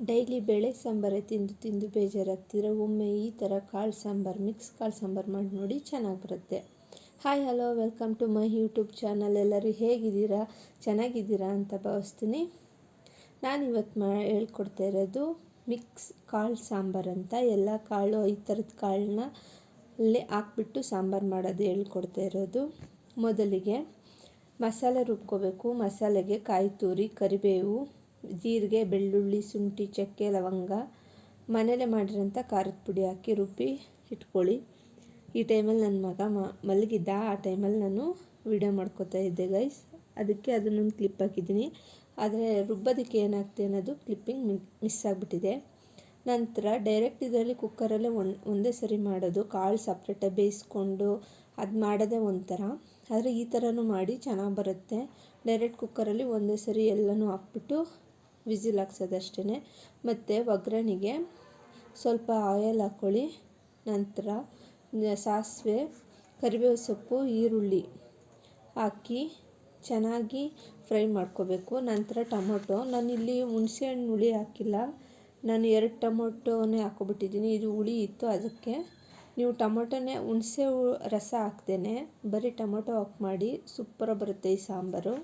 Daily ಬೇಳೆ ಸಾಂಬಾರೇ ತಿಂದು ತಿಂದು ಬೇಜಾರಾಗ್ತಿದ್ರೆ ಒಮ್ಮೆ ಈ ಥರ ಕಾಳು ಸಾಂಬಾರು, ಮಿಕ್ಸ್ ಕಾಳು ಸಾಂಬಾರು ಮಾಡಿ ನೋಡಿ ಚೆನ್ನಾಗಿ ಬರುತ್ತೆ hi, hello, welcome to my YouTube channel. ಎಲ್ಲರೂ ಹೇಗಿದ್ದೀರಾ? ಚೆನ್ನಾಗಿದ್ದೀರಾ ಅಂತ ಭಾವಿಸ್ತೀನಿ. ನಾನು ಇವತ್ತು ಮಾ, ಹೇಳ್ಕೊಡ್ತಾ ಇರೋದು ಮಿಕ್ಸ್ ಕಾಳು ಸಾಂಬಾರು ಅಂತ. ಎಲ್ಲ ಕಾಳು, ಈ ಥರದ ಕಾಳನ್ನ ಅಲ್ಲೇ ಹಾಕ್ಬಿಟ್ಟು ಸಾಂಬಾರು ಮಾಡೋದು ಹೇಳ್ಕೊಡ್ತಾ ಇರೋದು. ಮೊದಲಿಗೆ ಮಸಾಲೆ ರುಬ್ಕೋಬೇಕು. ಮಸಾಲೆಗೆ ಕಾಯಿ, ತುರಿ, ಕರಿಬೇವು ಜೀರಿಗೆ, ಬೆಳ್ಳುಳ್ಳಿ, ಶುಂಠಿ, ಚಕ್ಕೆ, ಲವಂಗ ಮನೇಲೆ ಮಾಡಿರೋಂಥ ಖಾರದ ಪುಡಿ ಹಾಕಿ ರುಬ್ಬಿ ಇಟ್ಕೊಳ್ಳಿ. ಈ ಟೈಮಲ್ಲಿ ನನ್ನ ಮಗ ಮಲಗಿದ್ದ, ಆ ಟೈಮಲ್ಲಿ ನಾನು ವೀಡಿಯೋ ಮಾಡ್ಕೋತಾ ಇದ್ದೆ ಗೈಸ್ ಅದಕ್ಕೆ ಅದನ್ನೊಂದು ಕ್ಲಿಪ್ ಹಾಕಿದ್ದೀನಿ. ಆದರೆ ರುಬ್ಬೋದಕ್ಕೆ ಏನಾಗ್ತದೆ ಅನ್ನೋದು ಕ್ಲಿಪ್ಪಿಂಗ್ ಮಿಸ್ ಆಗಿಬಿಟ್ಟಿದೆ. ನಂತರ ಡೈರೆಕ್ಟ್ ಇದರಲ್ಲಿ ಕುಕ್ಕರಲ್ಲೇ ಒನ್, ಒಂದೇ ಸರಿ ಮಾಡೋದು. ಕಾಳು ಸಪ್ರೇಟಾಗಿ ಬೇಯಿಸ್ಕೊಂಡು ಅದು ಮಾಡೋದೇ ಒಂಥರ. ಆದರೆ ಈ ಥರನೂ ಮಾಡಿ ಚೆನ್ನಾಗಿ ಬರುತ್ತೆ. ಡೈರೆಕ್ಟ್ ಕುಕ್ಕರಲ್ಲಿ ಒಂದೇ ಸರಿ ಎಲ್ಲನೂ ಹಾಕ್ಬಿಟ್ಟು ವಿಸಿಲ್ ಹಾಕ್ಸೋದಷ್ಟೇ ಮತ್ತು ಒಗ್ಗರಣೆಗೆ ಸ್ವಲ್ಪ ಆಯಲ್ ಹಾಕ್ಕೊಳ್ಳಿ. ನಂತರ ಸಾಸಿವೆ, ಕರಿಬೇವು ಸೊಪ್ಪು, ಈರುಳ್ಳಿ ಹಾಕಿ ಚೆನ್ನಾಗಿ ಫ್ರೈ ಮಾಡ್ಕೋಬೇಕು. ನಂತರ ಟೊಮೊಟೊ. ನಾನಿಲ್ಲಿ ಹುಣಸೆಹಣ್ಣು ಹುಳಿ ಹಾಕಿಲ್ಲ. ನಾನು ಎರಡು ಟೊಮೊಟೊನೇ ಹಾಕ್ಕೊಬಿಟ್ಟಿದ್ದೀನಿ. ಇದು ಹುಳಿ ಇತ್ತು, ಅದಕ್ಕೆ ನೀವು ಟೊಮೊಟೊನೇ ಹುಣಸೆ ರಸ ಹಾಕ್ದೇ ಬರೀ ಟೊಮೊಟೊ ಹಾಕಿ ಮಾಡಿ ಸೂಪರಾಗಿ ಬರುತ್ತೆ ಈ ಸಾಂಬಾರು.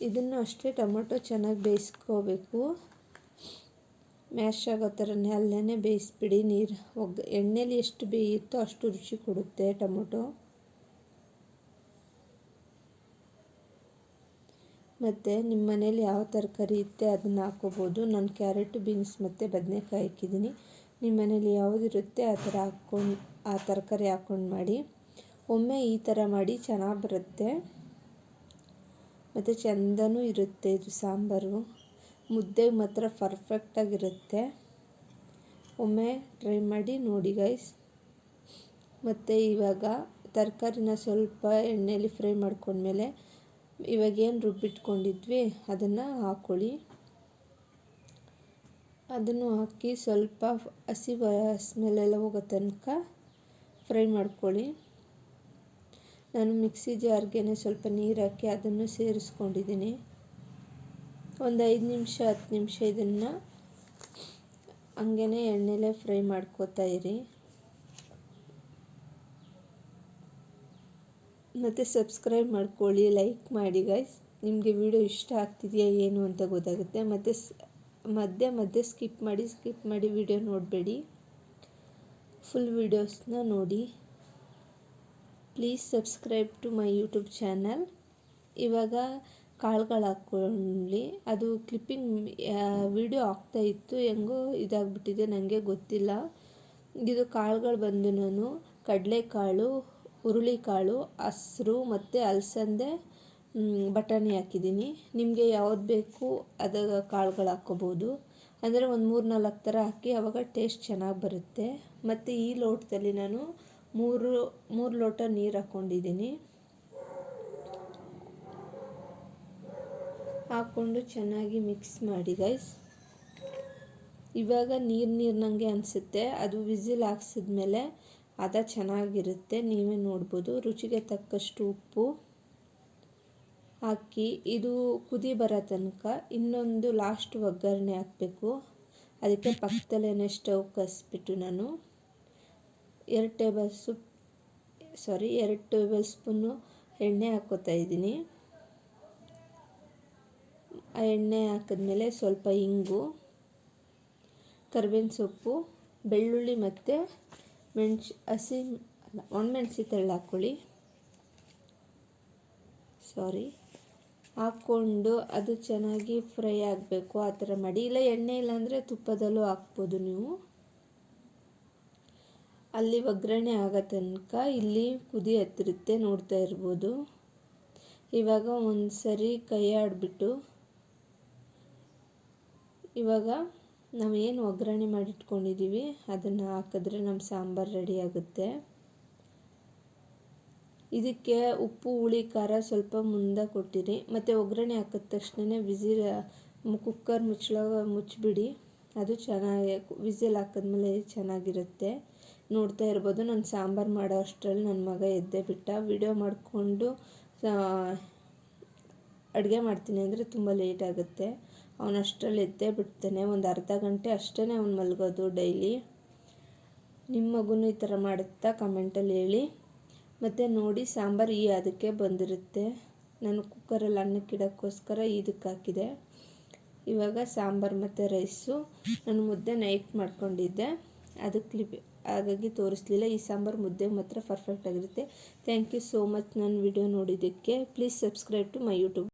ಇದನ್ನು ಅಷ್ಟೇ ಟೊಮೊಟೊ ಚೆನ್ನಾಗಿ ಬೇಯಿಸ್ಕೋಬೇಕು. ಮ್ಯಾಶ್ ಆಗೋ ಥರನೇ ಅಲ್ಲೇ ಬೇಯಿಸ್ಬಿಡಿ ನೀರು. ಒಗ್ಗ ಎಣ್ಣೆಲಿ ಎಷ್ಟು ಬೇಯುತ್ತೋ ಅಷ್ಟು ರುಚಿ ಕೊಡುತ್ತೆ ಟೊಮೊಟೊ. ಮತ್ತು ನಿಮ್ಮ ಮನೇಲಿ ಯಾವ ತರಕಾರಿ ಇತ್ತೆ ಅದನ್ನು ಹಾಕ್ಕೋಬೋದು. ನಾನು ಕ್ಯಾರೆಟ್, ಬೀನ್ಸ್ ಮತ್ತು ಬದನೆಕಾಯಿ ಹಾಕಿದ್ದೀನಿ. ನಿಮ್ಮ ಮನೇಲಿ ಯಾವುದಿರುತ್ತೆ ಆ ಥರ ಹಾಕ್ಕೊಂಡು ಆ ತರಕಾರಿ ಹಾಕ್ಕೊಂಡು ಮಾಡಿ. ಒಮ್ಮೆ ಈ ಥರ ಮಾಡಿ ಚೆನ್ನಾಗಿ ಬರುತ್ತೆ. ಮತ್ತು ಚೆಂದನೂ ಇರುತ್ತೆ ಇದು ಸಾಂಬಾರು. ಮುದ್ದೆಗೆ ಮಾತ್ರ ಪರ್ಫೆಕ್ಟಾಗಿರುತ್ತೆ ಒಮ್ಮೆ ಟ್ರೈ ಮಾಡಿ ನೋಡಿ ಗೈಸ್ ಮತ್ತು ಇವಾಗ ತರಕಾರಿನ ಸ್ವಲ್ಪ ಎಣ್ಣೆಯಲ್ಲಿ ಫ್ರೈ ಮಾಡ್ಕೊಂಡ್ಮೇಲೆ ಇವಾಗೇನು ರುಬ್ಬಿಟ್ಕೊಂಡಿದ್ವಿ ಅದನ್ನು ಹಾಕ್ಕೊಳ್ಳಿ ಅದನ್ನು ಹಾಕಿ ಸ್ವಲ್ಪ ಹಸಿ ಸ್ಮೆಲ್ಲೆಲ್ಲ ಹೋಗೋ ತನಕ ಫ್ರೈ ಮಾಡ್ಕೊಳ್ಳಿ. ನಾನು ಮಿಕ್ಸಿ ಜಾರ್ಗೆ ಸ್ವಲ್ಪ ನೀರು ಹಾಕಿ ಅದನ್ನು ಸೇರಿಸ್ಕೊಂಡಿದ್ದೀನಿ. ಒಂದು ಐದು ನಿಮಿಷ, ಹತ್ತು ನಿಮಿಷ ಇದನ್ನು ಹಂಗೇ ಎಣ್ಣೆಲೇ ಫ್ರೈ ಮಾಡ್ಕೋತಾ ಇರಿ. ಮತ್ತು ಸಬ್ಸ್ಕ್ರೈಬ್ ಮಾಡ್ಕೊಳ್ಳಿ, ಲೈಕ್ ಮಾಡಿ ಗೈಸ್ ನಿಮಗೆ ವಿಡಿಯೋ ಇಷ್ಟ ಆಗ್ತಿದೆಯಾ ಏನು ಅಂತ ಗೊತ್ತಾಗುತ್ತೆ. ಮತ್ತು ಮಧ್ಯೆ ಮಧ್ಯೆ ಸ್ಕಿಪ್ ಮಾಡಿ ಸ್ಕಿಪ್ ಮಾಡಿ ವಿಡಿಯೋ ನೋಡಬೇಡಿ. ಫುಲ್ ವೀಡಿಯೋಸ್ನ ನೋಡಿ. Please subscribe to my YouTube channel ಇವಾಗ ಕಾಳುಗಳು ಹಾಕ್ಕೊಳ್ಳಿ. ಅದು ಕ್ಲಿಪ್ಪಿಂಗ್ ವಿಡಿಯೋ ಆಗ್ತಾ ಇತ್ತು. ಹೆಂಗೋ ಇದಾಗಿಬಿಟ್ಟಿದೆ ನನಗೆ ಗೊತ್ತಿಲ್ಲ. ಇದು ಕಾಳುಗಳು ಬಂದು ನಾನು ಕಡಲೆಕಾಳು, ಹುರುಳಿಕಾಳು, ಹಸ್ರು ಮತ್ತು ಅಲಸಂದೆ ಬಟಾಣಿ ಹಾಕಿದ್ದೀನಿ. ನಿಮಗೆ ಯಾವ್ದು ಬೇಕು ಅದು ಕಾಳುಗಳು ಹಾಕ್ಕೋಬೋದು. ಅಂದರೆ ಒಂದು ಮೂರು ನಾಲ್ಕು ಥರ ಹಾಕಿ ಆವಾಗ ಟೇಸ್ಟ್ ಚೆನ್ನಾಗಿ ಬರುತ್ತೆ. ಮತ್ತು ಈ ಲೋಟದಲ್ಲಿ ನಾನು ಮೂರು ಮೂರು ಲೋಟ ನೀರು ಹಾಕ್ಕೊಂಡಿದ್ದೀನಿ ಹಾಕ್ಕೊಂಡು ಚೆನ್ನಾಗಿ ಮಿಕ್ಸ್ ಮಾಡಿ ಗೈಸ್ ಇವಾಗ ನೀರು ನನಗೆ ಅನಿಸುತ್ತೆ. ಅದು ವಿಸಿಲ್ ಹಾಕ್ಸಿದ್ಮೇಲೆ ಅದ ಚೆನ್ನಾಗಿರುತ್ತೆ. ನೀವೇ ನೋಡ್ಬೋದು. ರುಚಿಗೆ ತಕ್ಕಷ್ಟು ಉಪ್ಪು ಹಾಕಿ, ಇದು ಕುದಿ ಬರೋ ತನಕ ಇನ್ನೊಂದು ಲಾಸ್ಟ್ ಒಗ್ಗರಣೆ ಹಾಕಬೇಕು. ಅದಕ್ಕೆ ಪಕ್ಕದಲ್ಲೇ ಸ್ಟವ್ ಕಸಿಬಿಟ್ಟು ನಾನು. ಎರಡು ಟೇಬಲ್ ಸೂಪ್, ಸಾರಿ, ಎರಡು ಟೇಬಲ್ ಸ್ಪೂನು ಎಣ್ಣೆ ಹಾಕ್ಕೋತಾ ಇದ್ದೀನಿ. ಆ ಎಣ್ಣೆ ಹಾಕಿದ್ಮೇಲೆ ಸ್ವಲ್ಪ ಇಂಗು, ಕರ್ಬೇವಿನ ಸೊಪ್ಪು, ಬೆಳ್ಳುಳ್ಳಿ ಮತ್ತು ಮೆಣ್ಸು, ಹಸಿ ಅಲ್ಲ ಒಣಮೆಣ್ಸಿ ತೆಳ್ಳು ಹಾಕ್ಕೊಳ್ಳಿ ಸಾರಿ, ಹಾಕ್ಕೊಂಡು ಅದು ಚೆನ್ನಾಗಿ ಫ್ರೈ ಆಗಬೇಕು ಆ ಥರ ಮಾಡಿ. ಇಲ್ಲ ಎಣ್ಣೆ ಇಲ್ಲಾಂದರೆ ತುಪ್ಪದಲ್ಲೂ ಹಾಕ್ಬೋದು ನೀವು. ಅಲ್ಲಿ ಒಗ್ಗರಣೆ ಆಗೋ ತನಕ ಇಲ್ಲಿ ಕುದಿ ಹತ್ತಿರುತ್ತೆ, ನೋಡ್ತಾ ಇರ್ಬೋದು. ಇವಾಗ ಒಂದು ಸರಿ ಕೈ ಆಡಿಬಿಟ್ಟು, ಇವಾಗ ನಾವು ಏನು ಒಗ್ಗರಣೆ ಮಾಡಿಟ್ಕೊಂಡಿದ್ದೀವಿ ಅದನ್ನು ಹಾಕಿದ್ರೆ ನಮ್ಮ ಸಾಂಬಾರು ರೆಡಿ ಆಗುತ್ತೆ. ಇದಕ್ಕೆ ಉಪ್ಪು, ಹುಳಿ, ಖಾರ ಸ್ವಲ್ಪ ಮುಂದೆ ಕೊಟ್ಟಿರಿ. ಮತ್ತು ಒಗ್ಗರಣೆ ಹಾಕಿದ ತಕ್ಷಣ ವಿಸಿಲ್ ಕುಕ್ಕರ್ ಮುಚ್ಚಳ ಮುಚ್ಚಿಬಿಡಿ ಅದು ಚೆನ್ನಾಗಿ, ವಿಸಿಲ್ ಹಾಕಿದ್ಮೇಲೆ ಚೆನ್ನಾಗಿರುತ್ತೆ. ನೋಡ್ತಾ ಇರ್ಬೋದು. ನಾನು ಸಾಂಬಾರು ಮಾಡೋ ಅಷ್ಟರಲ್ಲಿ ನನ್ನ ಮಗ ಎದ್ದೇ ಬಿಟ್ಟ. ವಿಡಿಯೋ ಮಾಡಿಕೊಂಡು ಅಡುಗೆ ಮಾಡ್ತೀನಿ ಅಂದರೆ ತುಂಬ ಲೇಟ್ ಆಗುತ್ತೆ. ಅವನು ಅಷ್ಟರಲ್ಲಿ ಎದ್ದೇ ಬಿಡ್ತಾನೆ. ಒಂದು ಅರ್ಧ ಗಂಟೆ ಅಷ್ಟೇ ಅವ್ನು ಮಲಗೋದು ಡೈಲಿ. ನಿಮ್ಮ ಮಗುನೂ ಈ ಥರ ಮಾಡುತ್ತಾ? ಕಮೆಂಟಲ್ಲಿ ಹೇಳಿ. ಮತ್ತು ನೋಡಿ, ಸಾಂಬಾರು ಈ ಅದಕ್ಕೆ ಬಂದಿರುತ್ತೆ. ನಾನು ಕುಕ್ಕರಲ್ಲಿ ಅನ್ನಕ್ಕಿಡೋಕ್ಕೋಸ್ಕರ ಇದಕ್ಕೆ ಹಾಕಿದೆ. ಇವಾಗ ಸಾಂಬಾರು ಮತ್ತು ರೈಸು. ನಾನು ಮುದ್ದೆ ನೈಟ್ ಮಾಡ್ಕೊಂಡಿದ್ದೆ. ಅದಕ್ಕೆ ಕ್ಲಿಪ್ ಹಾಗಾಗಿ ತೋರಿಸ್ಲಿಲ್ಲ. ಈ ಸಾಂಬಾರು ಮುದ್ದೆ ಮಾತ್ರ ಪರ್ಫೆಕ್ಟಾಗಿರುತ್ತೆ ಥ್ಯಾಂಕ್ ಯು ಸೋ ಮಚ್ ನನ್ನ ವಿಡಿಯೋ ನೋಡಿದ್ದಕ್ಕೆ. Please subscribe to my YouTube